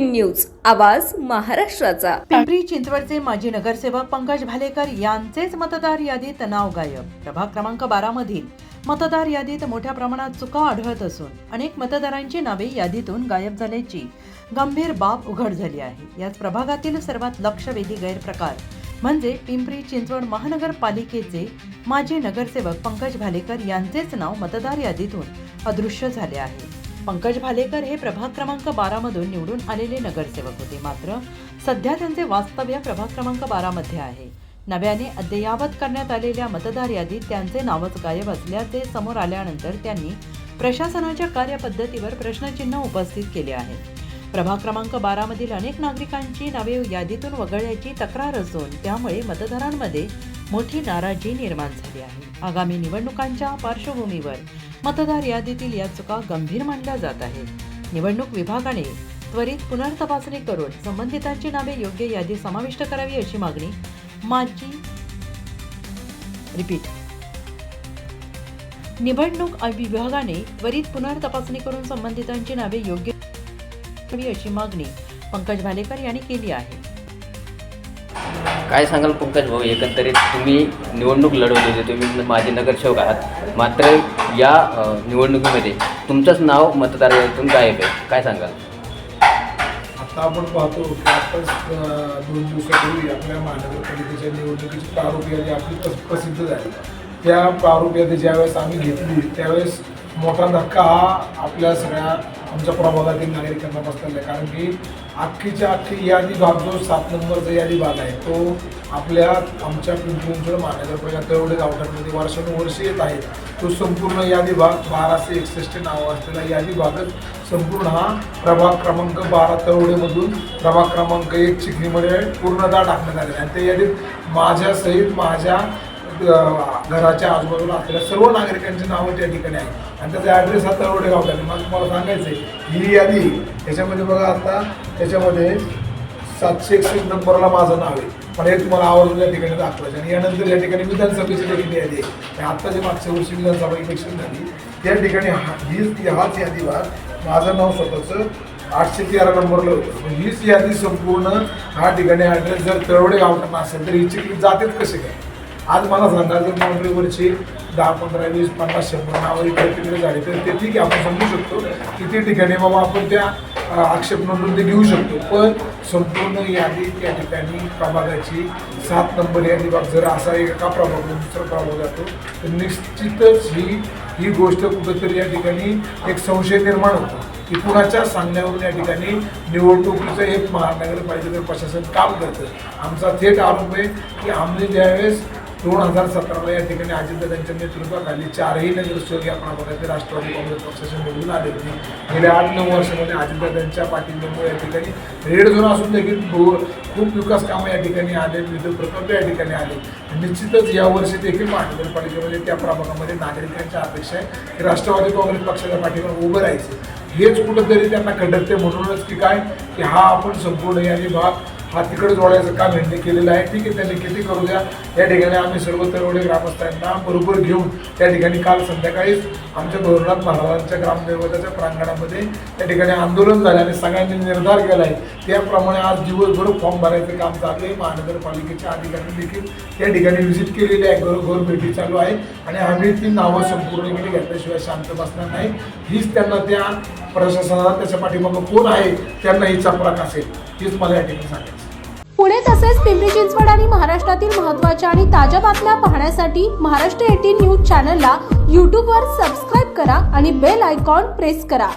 News आवाज महाराष्ट्राचा. पिंपरी चिंचवडचे माजी नगरसेवक पंकज भालेकर यांचेच मतदार यादीत नाव गायब. प्रभाग क्रमांक बारा मधील मतदार यादीत मोठ्या प्रमाणात चुका आढळत असून अनेक मतदारांची नावे यादीतून गायब झाल्याची गंभीर बाब उघड झाली आहे. याच प्रभागातील सर्वात लक्षवेधी गैरप्रकार म्हणजे पिंपरी चिंचवड महानगरपालिकेचे माजी नगरसेवक पंकज भालेकर यांचेच नाव मतदार यादीतून अदृश्य झाले आहे. पंकज भालेकर हे प्रभाग क्रमांक बारामधून निवडून आलेले नगरसेवक होते. मात्र सध्या त्यांचे वास्तव्य प्रभाग क्रमांक बारामध्ये आहे. नव्याने अद्ययावत करण्यात आलेल्या मतदार यादीत त्यांचे नावच गायब असल्याचे समोर आल्यानंतर त्यांनी प्रशासनाच्या कार्यपद्धतीवर प्रश्नचिन्ह उपस्थित केले आहे. प्रभाग क्रमांक बारामधील अनेक नागरिकांची नावे यादीतून वगळण्याची तक्रार असून त्यामुळे मतदारांमध्ये मोठी नाराजी निर्माण झाली आहे. आगामी निवडणुकांच्या पार्श्वभूमीवर मतदार यादीतील या चुका गंभीर मानल्या जात आहेत. निवडणूक विभागाने त्वरित पुनर्तपासणी करून संबंधितांची नावे योग्य यादी समाविष्ट करावी अशी मागणी माजी रिपीट. निवडणूक विभागाने त्वरित पुनर्तपासणी करून संबंधितांची नावे योग्य अशी मागणी पंकज भालेकर यांनी केली आहे. काय सांगाल पंकज भाऊ? एकंदरीत तुम्ही निवडणूक लढवली होती तुम्ही माझे नगरसेवक आहात. मात्र या निवडणुकीमध्ये तुमचंच नाव मतदार यादीतून गायब आहे. काय सांगाल? आता आपण पाहतो की आताच दोन दिवसापूर्वी आपल्या महानगरपालिकेच्या निवडणुकीची प्रारूप यादी आपली प्रसिद्ध झाली. त्या प्रारूप यादी ज्यावेळेस आम्ही घेतली त्यावेळेस मोठा धक्का हा आपल्या सगळ्या आमच्या प्रभागातील नागरिकांना बसलेला आहे कारण की अख्खीच्या अख्खी यादी भाग जो सात नंबरचा यादी भाग आहे. तो आपल्या आमच्या पिंपरी चिंचवड महानगरपालिका तेवढे गावठाणमध्ये वर्षानुवर्षे येत आहे तो संपूर्ण यादी भाग बाराशे एकसष्ट नावं असलेला यादी भागच संपूर्ण हा प्रभाग क्रमांक बारा तळवडेमधून प्रभाग क्रमांक एक चिखलीमध्ये पूर्णतः टाकण्यात आलेला आहे. आणि त्या यादीत माझ्यासहित माझ्या घराच्या आजूबाजूला असलेल्या सर्व नागरिकांची नावं त्या ठिकाणी आहे आणि त्याचा ॲड्रेस हा तळवडे गावचा आहे. मला तुम्हाला सांगायचं आहे ही यादी त्याच्यामध्ये बघा आता त्याच्यामध्ये सातशे एकसष्ट नंबरला माझं नाव आहे. पण हे तुम्हाला आवर्जून या ठिकाणी दाखवायचं आणि यानंतर या ठिकाणी विधानसभेची देखील यादी आहे. आणि आत्ता जे मागच्या वर्षी विधानसभा इलेक्शन झाली त्या ठिकाणी हा- हीच हाच यादी भाग माझं नाव स्वतःचं आठशे तेरा नंबरला होतं. हीच यादी संपूर्ण हा ठिकाणी ॲड्रेस जर तळवडे गावठाणा असेल तर ही चिखली जातेच कसे काय? आज मला सांगा जर बाउंड्रीवरची दहा पंधरा वीस पन्नास शंभर नावं इकडे तिकडे झाली तर ते ठीक आहे आपण समजू शकतो. किती ठिकाणी बाबा आपण त्या आक्षेप नोंदून ते घेऊ शकतो. पण संपूर्ण यादी त्या ठिकाणी प्रभागाची सात नंबर यादी बाब जर असा एका प्रभागातून दुसरा प्रभाग जातो तर निश्चितच ही ही गोष्ट कुठंतरी या ठिकाणी एक संशय निर्माण होतो. की कुणाच्या सांगण्यावरून या ठिकाणी निवडणुकीचं एक महानगरपालिकेचं प्रशासन काम करतं. आमचा थेट आरोप आहे की आम्ही ज्यावेळेस दोन हजार सतराला या ठिकाणी अजितदादांच्या नेतृत्वाखाली चारही नगरसेवक या प्रभागाचे राष्ट्रवादी काँग्रेस पक्षाचे निवडून आले होते. गेल्या आठ नऊ वर्षामध्ये अजितदादांच्या पाठिंब्यामुळे या ठिकाणी रेड झोन असून देखील खूप विकास कामं या ठिकाणी आले विविध प्रकल्प या ठिकाणी आले. निश्चितच यावर्षी देखील महानगरपालिकेमध्ये त्या प्रभागामध्ये नागरिकांच्या अपेक्षा आहे की राष्ट्रवादी काँग्रेस पक्षाच्या पाठीवर उभं राहायचं. हेच कुठंतरी त्यांना खडकते म्हणूनच की काय? की हा आपण संपूर्ण या भाग हा तिकडे जोडायचं काम यांनी केलेलं आहे. ठीक आहे त्यांनी किती करू द्या. या ठिकाणी आम्ही सर्व तरवडे ग्रामस्थांना बरोबर घेऊन त्या ठिकाणी काल संध्याकाळीच आमच्या धोरणात महाराजांच्या ग्रामदैवताच्या प्रांगणामध्ये त्या ठिकाणी आंदोलन झालं आणि सगळ्यांनी निर्धार केला आहे. त्याप्रमाणे आज दिवसभर फॉर्म भरायचं काम चालू आहे. महानगरपालिकेच्या अधिकाऱ्यांनी देखील त्या ठिकाणी व्हिजिट केलेली आहे. घरोघर भेटी चालू आहे. आणि आम्ही ती नावं संपूर्णपणे घेतल्याशिवाय शांत बसणार नाही. हीच त्यांना त्या प्रशासनाला त्याच्या पाठीमागं कोण आहे त्यांना ही चपराक असेल हीच मला या ठिकाणी सांगायचं पुणे तसेच पिंपरी चिंचवड आणि महाराष्ट्रातील महत्त्वाच्या आणि ताज्या बातम्या पाहण्यासाठी महाराष्ट्र एटीन न्यूज चॅनलला यूट्यूबवर सबस्क्राईब करा आणि बेल आयकॉन प्रेस करा.